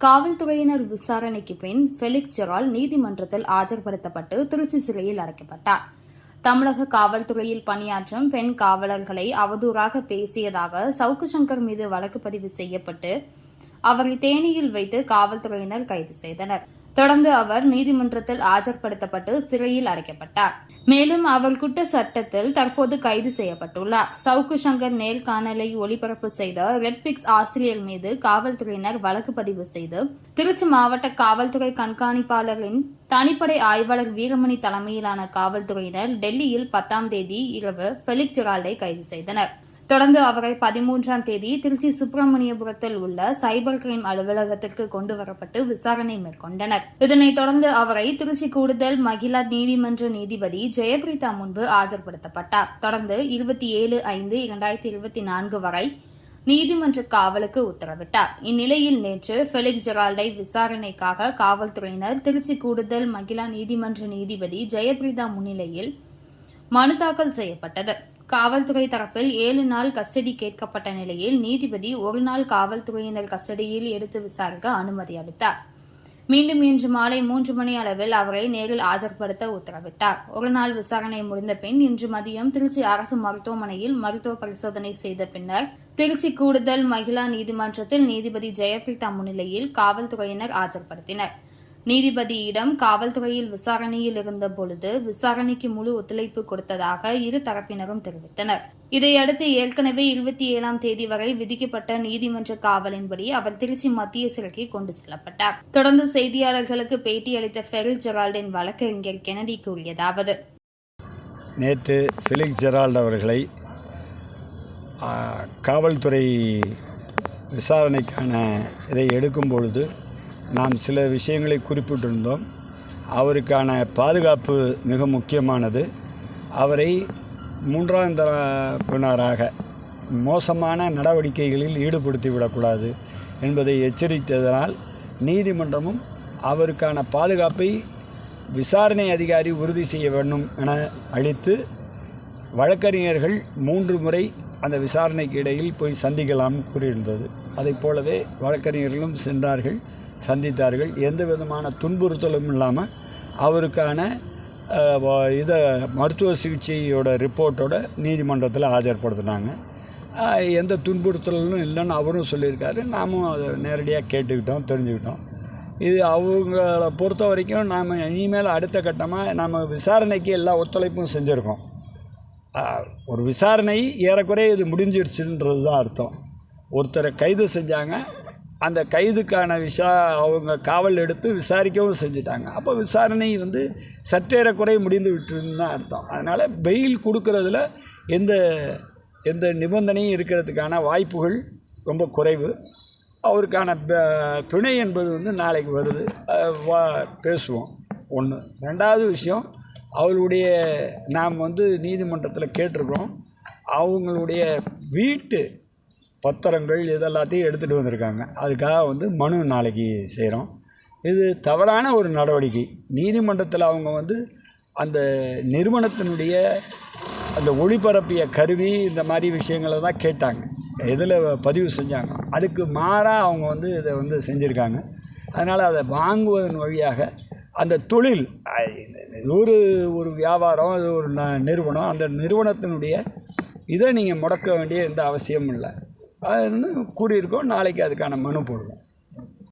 காவல்துறையினர் விசாரணைக்கு பின் ஃபெலிக்ஸ் ஜெரால் நீதிமன்றத்தில் ஆஜர்படுத்தப்பட்டு திருச்சி சிறையில் அடைக்கப்பட்டார். தமிழக காவல்துறையில் பணியாற்றும் பெண் காவலர்களை அவதூறாக பேசியதாக சவுக்கு சங்கர் மீது வழக்கு பதிவு செய்யப்பட்டு அவரை தேனியில் வைத்து காவல்துறையினர் கைது செய்தனர். தொடர்ந்து அவர் நீதிமன்றத்தில் ஆஜர்படுத்தப்பட்டு சிறையில் அடைக்கப்பட்டார். மேலும் அவர் குட்ட சட்டத்தில் தற்போது கைது செய்யப்பட்டுள்ளார். சவுக்கு சங்கர் நேர்காணலை ஒளிபரப்பு செய்த ரெட்பிக்ஸ் ஆசிரியர் மீது காவல்துறையினர் வழக்கு பதிவு செய்து திருச்சி மாவட்ட காவல்துறை கண்காணிப்பாளரின் தனிப்படை ஆய்வாளர் வீரமணி தலைமையிலான காவல்துறையினர் டெல்லியில் பத்தாம் தேதி இரவு ஃபெலிக்ஸ் ஜெரால்டை கைது செய்தனர். தொடர்ந்து அவரை பதிமூன்றாம் தேதி திருச்சி சுப்பிரமணியபுரத்தில் உள்ள சைபர் கிரைம் அலுவலகத்திற்கு கொண்டு வரப்பட்டு விசாரணை மேற்கொண்டனர். இதனைத் தொடர்ந்து அவரை திருச்சி கூடுதல் மகிழா நீதிமன்ற நீதிபதி ஜெயபிரீதா முன்பு ஆஜர்படுத்தப்பட்டார். தொடர்ந்து இருபத்தி ஏழு ஐந்து இரண்டாயிரத்தி இருபத்தி நான்கு வரை நீதிமன்ற காவலுக்கு உத்தரவிட்டார். இந்நிலையில் நேற்று ஃபெலிக்ஸ் ஜெரால்டை விசாரணைக்காக காவல்துறையினர் திருச்சி கூடுதல் மகிழா நீதிமன்ற நீதிபதி ஜெயபிரீதா முன்னிலையில் மனு தாக்கல் செய்யப்பட்டது. காவல்துறை தரப்பில் ஏழு நாள் கஸ்டடி கேட்கப்பட்ட நிலையில் நீதிபதி ஒரு நாள் காவல்துறையினர் கஸ்டடியில் எடுத்து விசாரிக்க அனுமதி அளித்தார். மீண்டும் இன்று மாலை மூன்று மணி அளவில் அவரை நேரில் ஆஜர்படுத்த உத்தரவிட்டார். ஒரு நாள் விசாரணை முடிந்த பின் இன்று மதியம் திருச்சி அரசு மருத்துவமனையில் மருத்துவ பரிசோதனை செய்த பின்னர் திருச்சி கூடுதல் மகிழா நீதிமன்றத்தில் நீதிபதி ஜெயபிரதா முன்னிலையில் காவல்துறையினர் ஆஜர்படுத்தினர். நீதிபதியிடம் காவல்துறையில் விசாரணையில் இருந்த பொழுது விசாரணைக்கு முழு ஒத்துழைப்பு கொடுத்ததாக இரு தரப்பினரும் தெரிவித்தனர். இதையடுத்து ஏற்கனவே இருபத்தி ஏழாம் தேதி வரை விதிக்கப்பட்ட நீதிமன்ற காவலின்படி அவர் திருச்சி மத்திய சிறைக்கு கொண்டு செல்லப்பட்டார். தொடர்ந்து செய்தியாளர்களுக்கு பேட்டியளித்த ஃபெரில் ஜெரால்டின் வழக்கறிஞர் கெனடி கூறியதாவது. நேற்று ஃபிலிக்ஸ் ஜெரால்ட் அவர்களை காவல்துறை விசாரணைக்கான இதை எடுக்கும் பொழுது நாம் சில விஷயங்களை குறிப்பிட்டிருந்தோம். அவருக்கான பாதுகாப்பு மிக முக்கியமானது. அவரை மூன்றாம் தரப்பினராக மோசமான நடவடிக்கைகளில் ஈடுபடுத்தி விடக்கூடாது என்பதை எச்சரித்ததனால் நீதிமன்றமும் அவருக்கான பாதுகாப்பை விசாரணை அதிகாரி உறுதி செய்ய வேண்டும் என அளித்து வழக்கறிஞர்கள் மூன்று முறை அந்த விசாரணைக்கு இடையில் போய் சந்திக்கலாம் கூறியிருந்தது. அதைப் போலவே வழக்கறிஞர்களும் சென்றார்கள் சந்தித்தார்கள். எந்த விதமான துன்புறுத்தலும் இல்லாமல் அவருக்கான இதை மருத்துவ சிகிச்சையோட ரிப்போர்ட்டோட நீதிமன்றத்தில் ஆஜர்படுத்தினாங்க. எந்த துன்புறுத்தலும் இல்லைன்னு அவரும் சொல்லியிருக்காரு. நாமும் அதை நேரடியாக கேட்டுக்கிட்டோம் தெரிஞ்சுக்கிட்டோம். இது அவங்கள பொறுத்த வரைக்கும் நாம் இனிமேல் அடுத்த கட்டமாக நம்ம விசாரணைக்கு எல்லா ஒத்துழைப்பும் செஞ்சுருக்கோம். ஒரு விசாரணை ஏறக்குறைய இது முடிஞ்சிருச்சுன்றது தான் அர்த்தம். ஒருத்தரை கைது செஞ்சாங்க. அந்த கைதுக்கான விசா அவங்க காவல் எடுத்து விசாரிக்கவும் செஞ்சுட்டாங்க. அப்போ விசாரணை வந்து சற்றேறக்குறை முடிந்து விட்டுருன்னு தான் அர்த்தம். அதனால் பெயில் கொடுக்கறதுல எந்த எந்த நிபந்தனையும் இருக்கிறதுக்கான வாய்ப்புகள் ரொம்ப குறைவு. அவருக்கான ப- பிணை என்பது வந்து நாளைக்கு வருது. வா பேசுவோம். ஒன்று ரெண்டாவது விஷயம் அவருடைய நாம் வந்து நீதிமன்றத்தில் கேட்டிருக்கிறோம். அவங்களுடைய வீட்டு பத்திரங்கள் இதெல்லாத்தையும் எடுத்துகிட்டு வந்திருக்காங்க. அதுக்காக வந்து மனு நாளைக்கு செய்கிறோம் இது தவறான ஒரு நடவடிக்கை. நீதிமன்றத்தில் அவங்க வந்து அந்த நிறுவனத்தினுடைய அந்த ஒளிபரப்பிய கருவி இந்த மாதிரி விஷயங்களை தான் கேட்டாங்க. எதில் பதிவு செஞ்சாங்க. அதுக்கு மாறாக அவங்க வந்து இதை வந்து செஞ்சுருக்காங்க. அதனால் அதை வாங்குவதன் வழியாக அந்த தொழில் ஒரு ஒரு வியாபாரம் அது ஒரு ந- நிறுவனம் அந்த நிறுவனத்தினுடைய இதை நீங்கள் முடக்க வேண்டிய எந்த அவசியமும் இல்லை. கூறியிருக்கோம் நாளைக்கு அதுக்கான மனு போடுவோம்.